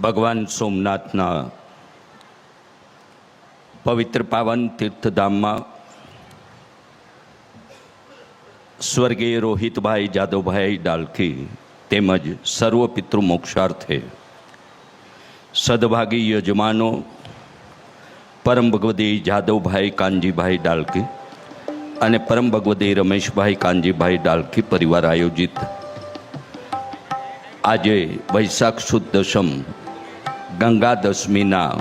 ભગવાન સોમનાથના પવિત્ર પાવન તીર્થધામમાં સ્વર્ગીય રોહિતભાઈ જાદવભાઈ ડાલકી તેમજ સર્વ પિતૃ મોક્ષાર્થે સદભાગી યજમાનો પરમ ભગવતી જાદવભાઈ કાનજીભાઈ ડાલકી અને પરમ ભગવતી રમેશભાઈ કાનજીભાઈ ડાલકી પરિવાર આયોજિત આજે વૈશાખ સુદ દશમ ગંગા દશમીના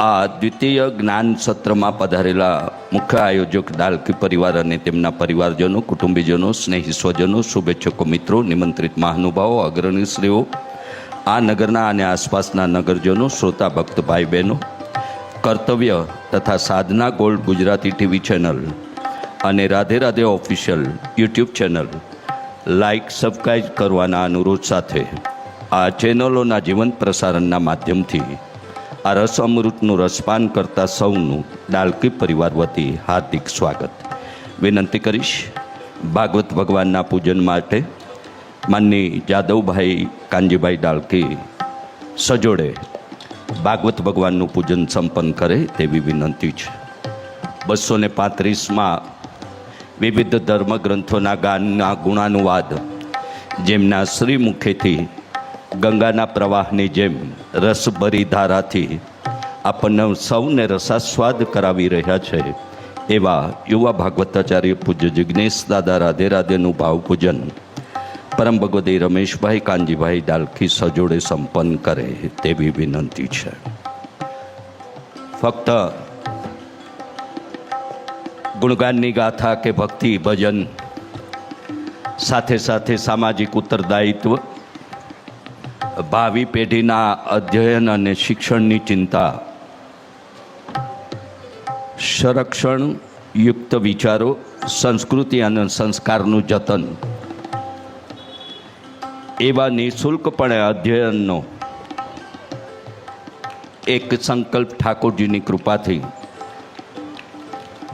આ દ્વિતીય જ્ઞાન સત્રમાં પધારેલા મુખ્ય આયોજક ડાલકી પરિવાર અને તેમના પરિવારજનો, કુટુંબીજનો, સ્નેહી સ્વજનો, શુભેચ્છકો મિત્રો, નિમંત્રિત મહાનુભાવો અગ્રણીશ્રીઓ આ નગરના અને આસપાસના નગરજનો, શ્રોતા ભક્ત ભાઈ બહેનો, કર્તવ્ય તથા Sadhana gold Gujarati TV channel અને Radhe Radhe official YouTube channel like subscribe કરવાના અનુરોધ સાથે આ ચેનલોના જીવંત પ્રસારણના માધ્યમથી આ રસ અમૃતનું રસપાન કરતા સૌનું ડાલકી પરિવાર વતી હાર્દિક સ્વાગત. વિનંતી કરીશ ભાગવત ભગવાનના પૂજન માટે માનની જાદવભાઈ કાનજીભાઈ ડાલકી સજોડે ભાગવત ભગવાનનું પૂજન સંપન્ન કરે તેવી વિનંતી છે. બસો ને પાંત્રીસમાં વિવિધ ધર્મગ્રંથોના ગાનના ગુણાનુવાદ જેમના શ્રી મુખેથી ગંગાના પ્રવાહની જેમ રસભરી ધારાથી આપણને સૌને રસાસ્વાદ કરાવી રહ્યા છે. એવા યુવા ભાગવતાચાર્ય પૂજ્ય જિજ્ઞેશ દાદા રાધે રાધેનું ભાવ પૂજન પરમ ભગવતી રમેશભાઈ કાનજીભાઈ ડાલખી સજોડે સંપન્ન કરે તેવી વિનંતી છે. ફક્ત ગુણગાનની ગાથા કે ભક્તિ ભજન સાથે સાથે સામાજિક ઉત્તરદાયિત્વ ભાવિ પેઢીના અધ્યયન અને શિક્ષણની ચિંતા. સંરક્ષણ, યુક્ત વિચારો, સંસ્કૃતિ અને સંસ્કારનું જતન. એવા નિઃશુલ્કપણે અધ્યયનનો એક સંકલ્પ ઠાકોરજીની કૃપાથી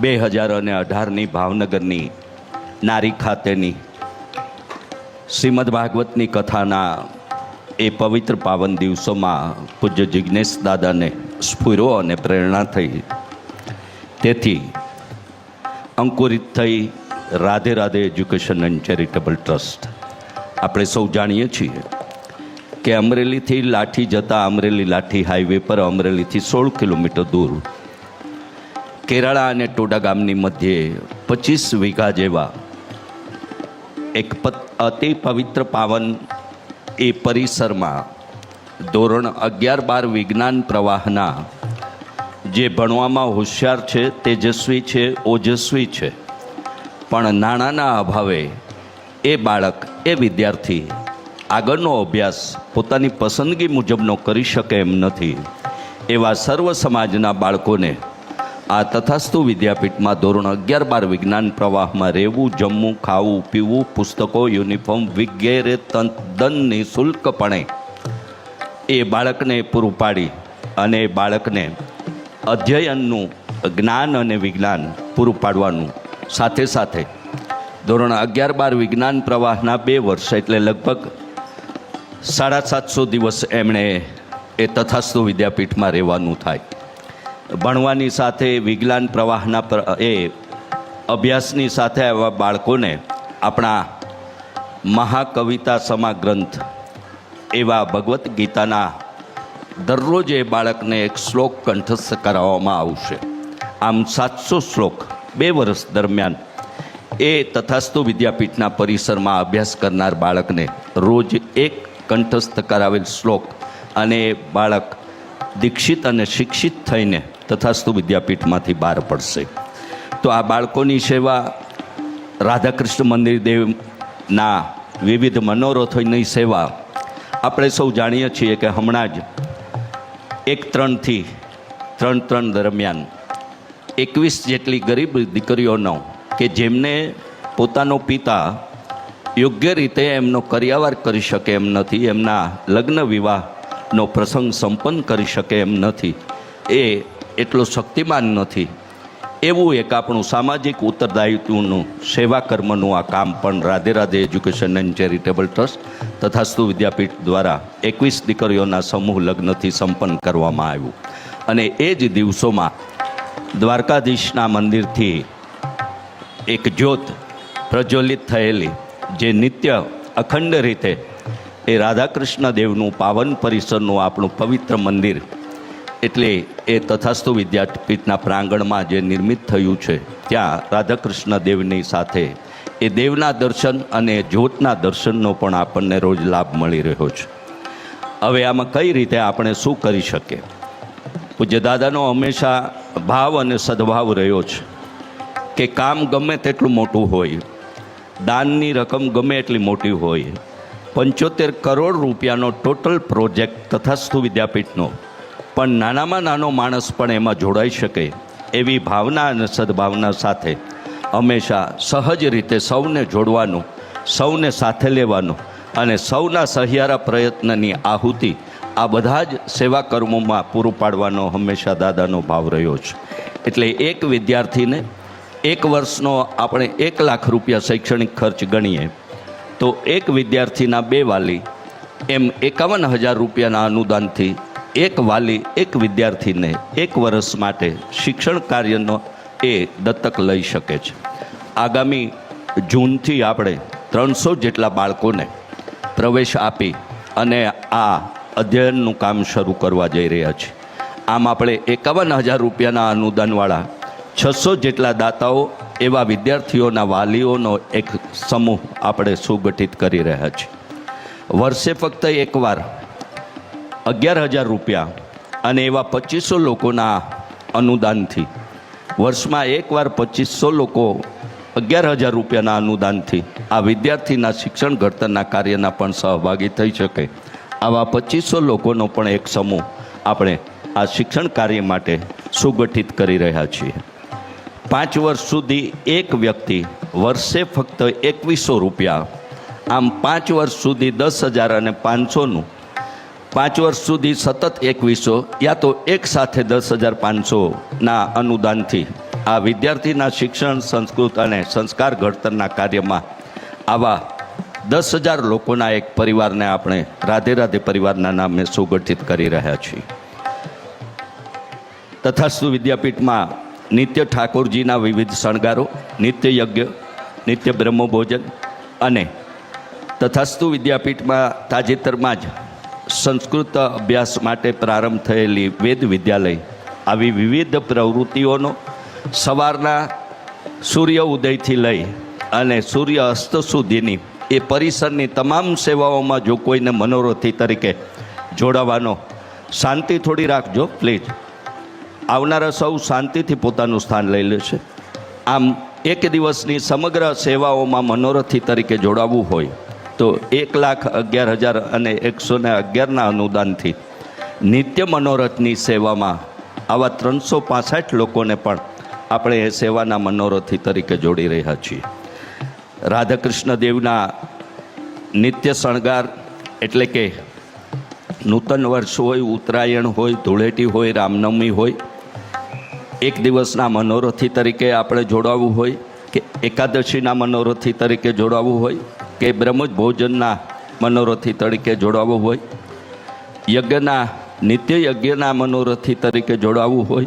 બે હજાર અને અઢારની ભાવનગરની નારી ખાતેની શ્રીમદ ભાગવતની કથાના એ પવિત્ર પાવન દિવસોમાં પૂજ્ય જિજ્ઞેશ દાદાને સ્ફૂર્યો અને પ્રેરણા થઈ. તેથી અંકુરિત થઈ Radhe Radhe education and charitable trust. આપણે સૌ જાણીએ છીએ કે અમરેલીથી લાઠી જતા અમરેલી લાઠી હાઈવે પર અમરેલીથી સોળ કિલોમીટર દૂર કેરાળા અને ટોડા ગામની મધ્યે પચીસ વીઘા જેવા એક અતિ પવિત્ર પાવન એ પરિસરમાં ધોરણ અગિયાર બાર વિજ્ઞાન પ્રવાહના જે ભણવામાં હોશિયાર છે, તેજસ્વી છે, ઓજસ્વી છે, પણ નાણાંના અભાવે એ બાળક, એ વિદ્યાર્થી આગળનો અભ્યાસ પોતાની પસંદગી મુજબનો કરી શકે એમ નથી. એવા સર્વ સમાજના બાળકોને આ તથાસ્તુ વિદ્યાપીઠમાં ધોરણ અગિયાર બાર વિજ્ઞાન પ્રવાહમાં રહેવું, જમવું, ખાવું, પીવું, પુસ્તકો, યુનિફોર્મ વગેરે તદ્દન નિઃશુલ્કપણે એ બાળકને પૂરું પાડી અને એ બાળકને અધ્યયનનું જ્ઞાન અને વિજ્ઞાન પૂરું પાડવાનું. સાથે સાથે ધોરણ અગિયાર બાર વિજ્ઞાન પ્રવાહના બે વર્ષ એટલે લગભગ સાડા સાતસો દિવસ એમણે એ તથાસ્તુ વિદ્યાપીઠમાં રહેવાનું થાય. ભણવાની સાથે વિજ્ઞાન પ્રવાહના પ્ર- એ અભ્યાસની સાથે આવા બાળકોને આપણા મહાકવિતા સમા ગ્રંથ એવા ભગવદ્ ગીતાના દરરોજ એ બાળકને એક શ્લોક કંઠસ્થ કરાવવામાં આવશે. આમ સાતસો શ્લોક બે વર્ષ દરમિયાન એ તથાસ્તુ વિદ્યાપીઠના પરિસરમાં અભ્યાસ કરનાર બાળકને રોજ એક કંઠસ્થ કરાવેલ શ્લોક અને બાળક દીક્ષિત અને શિક્ષિત થઈને તથાસ્તુ વિદ્યાપીઠમાંથી બહાર પડશે. તો આ બાળકોની સેવા રાધાકૃષ્ણ મંદિર દેવના વિવિધ મનોરથોની સેવા આપણે સૌ જાણીએ છીએ કે હમણાં જ એક ત્રણથી ત્રણ ત્રણ દરમિયાન એકવીસ જેટલી ગરીબ દીકરીઓનો કે જેમને પોતાનો પિતા યોગ્ય રીતે એમનો કર્યાવાર કરી શકે એમ નથી, એમના લગ્ન વિવાહનો પ્રસંગ સંપન્ન કરી શકે એમ નથી, એ એટલો શક્તિમાન નથી. એવું એક આપણું સામાજિક ઉત્તરદાયિત્વનું સેવા કર્મનું આ કામ પણ Radhe Radhe education and charitable trust તથા સ્તુ વિદ્યાપીઠ દ્વારા એકવીસ દીકરીઓના સમૂહ લગ્નથી સંપન્ન કરવામાં આવ્યું. અને એ જ દિવસોમાં દ્વારકાધીશના મંદિરથી એક જ્યોત પ્રજ્વલિત થયેલી, જે નિત્ય અખંડ રીતે એ રાધાકૃષ્ણ દેવનું પાવન પરિસરનું આપણું પવિત્ર મંદિર એટલે એ તથાસ્તુ વિદ્યાપીઠના પ્રાંગણમાં જે નિર્મિત થયું છે, ત્યાં રાધાકૃષ્ણ દેવની સાથે એ દેવના દર્શન અને જ્યોતના દર્શનનો પણ આપણને રોજ લાભ મળી રહ્યો છે. હવે આમાં કઈ રીતે આપણે શું કરી શકીએ? પૂજ્ય દાદાનો હંમેશા ભાવ અને સદભાવ રહ્યો છે કે કામ ગમે તેટલું મોટું હોય, દાનની રકમ ગમે એટલી મોટી હોય, પંચોતેર કરોડ રૂપિયાનો ટોટલ પ્રોજેક્ટ તથાસ્તુ વિદ્યાપીઠનો પણ નાનામાં નાનો માણસ પણ એમાં જોડાઈ શકે એવી ભાવના અને સદભાવના સાથે હંમેશા સહજ રીતે સૌને જોડવાનું, સૌને સાથે લેવાનું અને સૌના સહિયારા પ્રયત્નની આહુતિ આ બધા જ સેવા કર્મોમાં પૂરું પાડવાનો હંમેશા દાદાનો ભાવ રહ્યો છે. એટલે એક વિદ્યાર્થીને એક વર્ષનો આપણે એક લાખ રૂપિયા શૈક્ષણિક ખર્ચ ગણીએ, તો એક વિદ્યાર્થીના બે વાલી એમ એકાવન હજાર રૂપિયાના અનુદાનથી એક વાલી, એક વિદ્યાર્થીને એક વર્ષ માટે શિક્ષણ કાર્યનો એ દત્તક લઈ શકે છે. આગામી જૂનથી આપણે ત્રણસો જેટલા બાળકોને પ્રવેશ આપી અને આ અધ્યયનનું કામ શરૂ કરવા જઈ રહ્યા છીએ આમ આપણે એકાવન હજાર રૂપિયાના અનુદાનવાળા છસો જેટલા દાતાઓ એવા વિદ્યાર્થીઓના વાલીઓનો એક સમૂહ આપણે સુગઠિત કરી રહ્યા છીએ વર્ષે ફક્ત એકવાર અગિયાર હજાર રૂપિયા અને એવા પચીસો લોકોના અનુદાનથી. વર્ષમાં એકવાર પચીસો લોકો અગિયાર હજાર રૂપિયાના અનુદાનથી આ વિદ્યાર્થીના શિક્ષણ ઘડતરના કાર્યના પણ સહભાગી થઈ શકે. આવા પચીસો લોકોનો પણ એક સમૂહ આપણે આ શિક્ષણ કાર્ય માટે સુગઠિત કરી રહ્યા છીએ. પાંચ વર્ષ સુધી એક વ્યક્તિ વર્ષે ફક્ત એકવીસો રૂપિયા, આમ પાંચ વર્ષ સુધી દસ હજાર અને પાંચસોનું પાંચ વર્ષ સુધી સતત એકવીસો યા તો એક સાથે દસ હજાર પાંચસોના અનુદાનથી આ વિદ્યાર્થીના શિક્ષણ, સંસ્કૃત અને સંસ્કાર ઘડતરના કાર્યમાં આવા દસ હજાર લોકોના એક પરિવારને આપણે રાધે રાધે પરિવારના નામે સુગઠિત કરી રહ્યા છીએ. તથાસ્તુ વિદ્યાપીઠમાં નિત્ય ઠાકોરજીના વિવિધ શણગારો, નિત્ય યજ્ઞ, નિત્ય બ્રહ્મભોજન અને તથાસ્તુ વિદ્યાપીઠમાં તાજેતરમાં જ સંસ્કૃત અભ્યાસ માટે પ્રારંભ થયેલી વેદ વિદ્યાલય. આવી વિવિધ પ્રવૃત્તિઓનો સવારના સૂર્ય ઉદયથી લઈ અને સૂર્ય અસ્ત સુધીની એ પરિસરની તમામ સેવાઓમાં જો કોઈને મનોરથી તરીકે જોડાવાનો શાંતિ થોડી રાખજો, પ્લીઝ. આવનારા સૌ શાંતિથી પોતાનું સ્થાન લઈ લેશે. આમ એક દિવસની સમગ્ર સેવાઓમાં મનોરથી તરીકે જોડાવવું હોય. તો એક લાખ અગિયાર હજાર અને એકસો ને અગિયારના અનુદાનથી નિત્ય મનોરથની સેવામાં આવા ત્રણસો પાસઠ લોકોને પણ આપણે એ સેવાના મનોરથી તરીકે જોડી રહ્યા છીએ. રાધાકૃષ્ણ દેવના નિત્ય શણગાર એટલે કે નૂતન વર્ષ હોય, ઉત્તરાયણ હોય, ધૂળેટી હોય, રામનવમી હોય, એક દિવસના મનોરથી તરીકે આપણે જોડાવવું હોય કે એકાદશીના મનોરથી તરીકે જોડાવવું હોય કે બ્રહ્મજ ભોજનના મનોરથી તરીકે જોડાવવું હોય. યજ્ઞના, નિત્ય યજ્ઞના મનોરથી તરીકે જોડાવવું હોય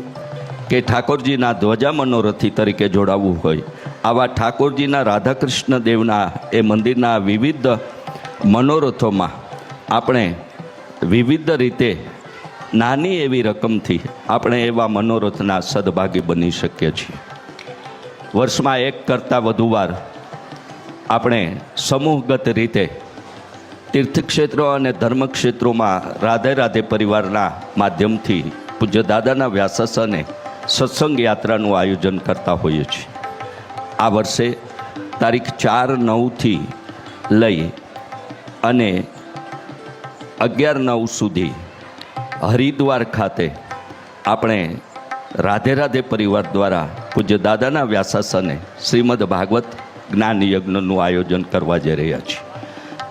કે ઠાકોરજીના ધ્વજા મનોરથી તરીકે જોડાવવું હોય. આવા ઠાકોરજીના રાધાકૃષ્ણ દેવના એ મંદિરના વિવિધ મનોરથોમાં આપણે વિવિધ રીતે નાની એવી રકમથી આપણે એવા મનોરથના સદભાગી બની શકીએ છીએ. વર્ષમાં એક કરતાં વધુ વાર આપણે સમૂહગત રીતે તીર્થક્ષેત્રો અને ધર્મક્ષેત્રોમાં રાધે રાધે પરિવારના માધ્યમથી પૂજ્ય દાદાના વ્યાસાસને સત્સંગ યાત્રાનું આયોજન કરતા હોઈએ છીએ. આ વર્ષે તારીખ ચાર નવથી લઈ અને અગિયાર નવ સુધી હરિદ્વાર ખાતે આપણે રાધે રાધે પરિવાર દ્વારા પૂજ્ય દાદાના વ્યાસાસને શ્રીમદ ભાગવત જ્ઞાન યજ્ઞનું આયોજન કરવા જઈ રહ્યા છીએ.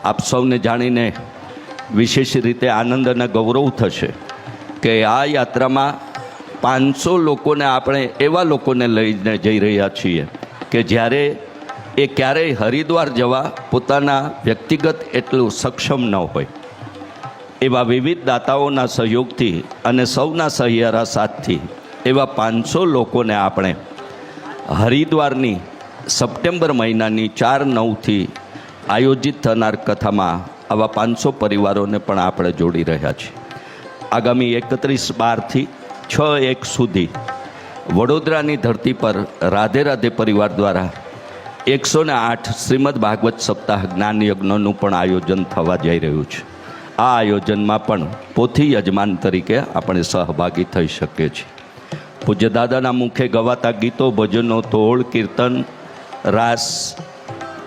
આપ સૌને જાણીને વિશેષ રીતે આનંદ અને ગૌરવ થશે કે આ યાત્રામાં પાંચસો લોકોને આપણે એવા લોકોને લઈને જઈ રહ્યા છીએ કે જ્યારે એ ક્યારેય હરિદ્વાર જવા પોતાના વ્યક્તિગત એટલું સક્ષમ ન હોય. એવા વિવિધ દાતાઓના સહયોગથી અને સૌના સહિયારા સાથથી એવા પાંચસો લોકોને આપણે હરિદ્વારની સપ્ટેમ્બર મહિનાની ચાર નવથી આયોજિત થનાર કથામાં આવા પાંચસો પરિવારોને પણ આપણે જોડી રહ્યા છીએ. આગામી એકત્રીસ બારથી છ એક સુધી વડોદરાની ધરતી પર રાધે રાધે પરિવાર દ્વારા એકસો ને આઠ શ્રીમદ ભાગવત સપ્તાહ જ્ઞાન યજ્ઞનું પણ આયોજન થવા જઈ રહ્યું છે. આ આયોજનમાં પણ પોથી યજમાન તરીકે આપણે સહભાગી થઈ શકીએ છીએ. પૂજ્ય દાદાના મુખે ગવાતા ગીતો, ભજનો તોળ કીર્તન રાસ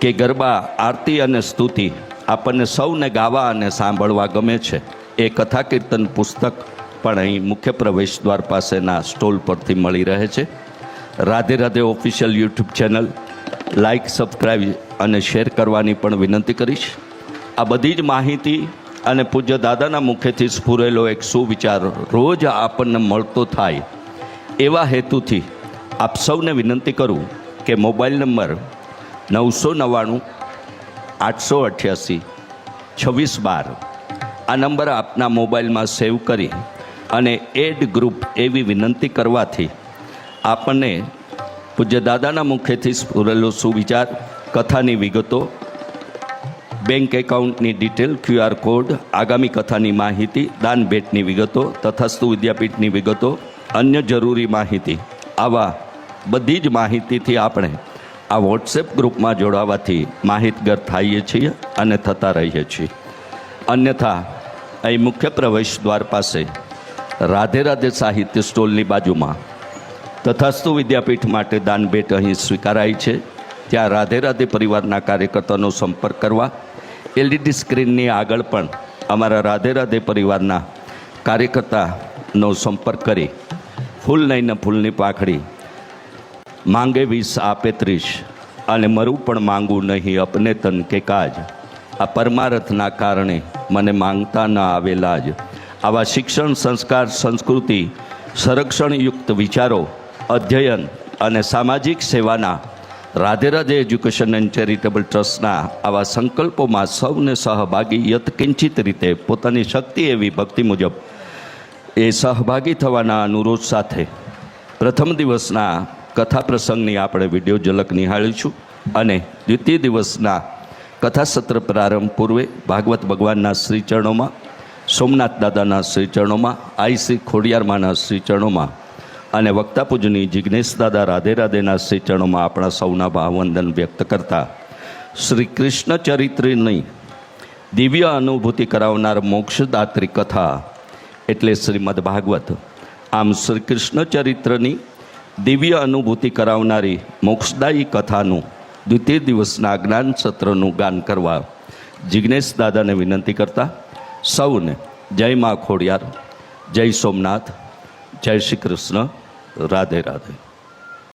કે ગરબા, આરતી અને સ્તુતિ આપણને સૌને ગાવા અને સાંભળવા ગમે છે. એ કથા કીર્તન પુસ્તક પણ અહીં મુખ્ય પ્રવેશ દ્વાર પાસેના સ્ટોલ પરથી મળી રહે છે. Radhe Radhe official YouTube channel, like subscribe અને શેર કરવાની પણ વિનંતી કરીશ. આ બધી જ માહિતી અને પૂજ્ય દાદાના મુખેથી સ્ફુરેલો એક સુવિચાર રોજ આપણને મળતો થાય એવા હેતુથી આપ સૌને વિનંતી કરું કે મોબાઈલ નંબર નવસો નવ્વાણું, આઠસો અઠ્યાસી, છવ્વીસ બાર. આ નંબર આપના મોબાઈલમાં સેવ કરી અને એડ ગ્રુપ એવી વિનંતી કરવાથી આપણને પૂજ્ય દાદાના મુખેથી સ્ફુરેલો સુવિચાર, કથાની વિગતો, બેંક એકાઉન્ટની ડિટેલ ક્યુઆર કોડ, આગામી કથાની માહિતી, દાન ભેટની વિગતો તથાસ્તુ વિદ્યાપીઠની વિગતો, અન્ય જરૂરી માહિતી આવા બધી જ માહિતીથી આપણે આ વોટ્સએપ ગ્રુપમાં જોડાવાથી માહિતગર થઈએ છીએ અને થતા રહીએ છીએ. અન્યથા, અહીં મુખ્ય પ્રવેશ દ્વાર પાસે રાધે રાધે સાહિત્ય સ્ટોલની બાજુમાં તથાસ્તુ વિદ્યાપીઠ માટે દાન ભેટ અહીં સ્વીકારાય છે. ત્યાં રાધે રાધે પરિવારના કાર્યકર્તાનો સંપર્ક કરવા, એલઈડી સ્ક્રીનની આગળ પણ અમારા રાધે રાધે પરિવારના કાર્યકર્તાનો સંપર્ક કરી, ફૂલ લઈને ફૂલની પાખડી માંગે વીસ આપે ત્રીસ. અને મરું પણ માંગું નહીં, અપને તન કે કાજ. આ પરમારથના કારણે મને માંગતા ન આવેલા જ. આવા શિક્ષણ, સંસ્કાર, સંસ્કૃતિ, સંરક્ષણયુક્ત વિચારો, અધ્યયન અને સામાજિક સેવાના Radhe Radhe education and charitable ટ્રસ્ટના આવા સંકલ્પોમાં સૌને સહભાગી યથકિંચિત રીતે પોતાની શક્તિ એવી ભક્તિ મુજબ એ સહભાગી થવાના અનુરોધ સાથે પ્રથમ દિવસના કથા પ્રસંગની આપણે વીડિયો ઝલક નિહાળીશું અને દ્વિતીય દિવસના કથા સત્ર પ્રારંભ પૂર્વે ભાગવત ભગવાનના શ્રીચરણોમાં, સોમનાથ દાદાના શ્રીચરણોમાં, આઈ શ્રી ખોડિયારમાના શ્રીચરણોમાં અને વક્તા પૂજની જિજ્ઞેશ દાદા રાધે રાધેના શ્રીચરણોમાં આપણા સૌના ભાવવંદન વ્યક્ત કરતા શ્રી કૃષ્ણ ચરિત્રની દિવ્ય અનુભૂતિ કરાવનાર મોક્ષદાત્રી કથા એટલે શ્રીમદ ભાગવત. આમ શ્રી કૃષ્ણ ચરિત્રની દિવ્ય અનુભૂતિ કરાવનારી મોક્ષદાયી કથાનું દ્વિતીય દિવસના જ્ઞાન સત્રનું ગાન કરવા જિજ્ઞેશ દાદાને વિનંતી કરતા સૌને જય મા ખોડિયાર, જય સોમનાથ, જય શ્રી કૃષ્ણ, રાધે રાધે.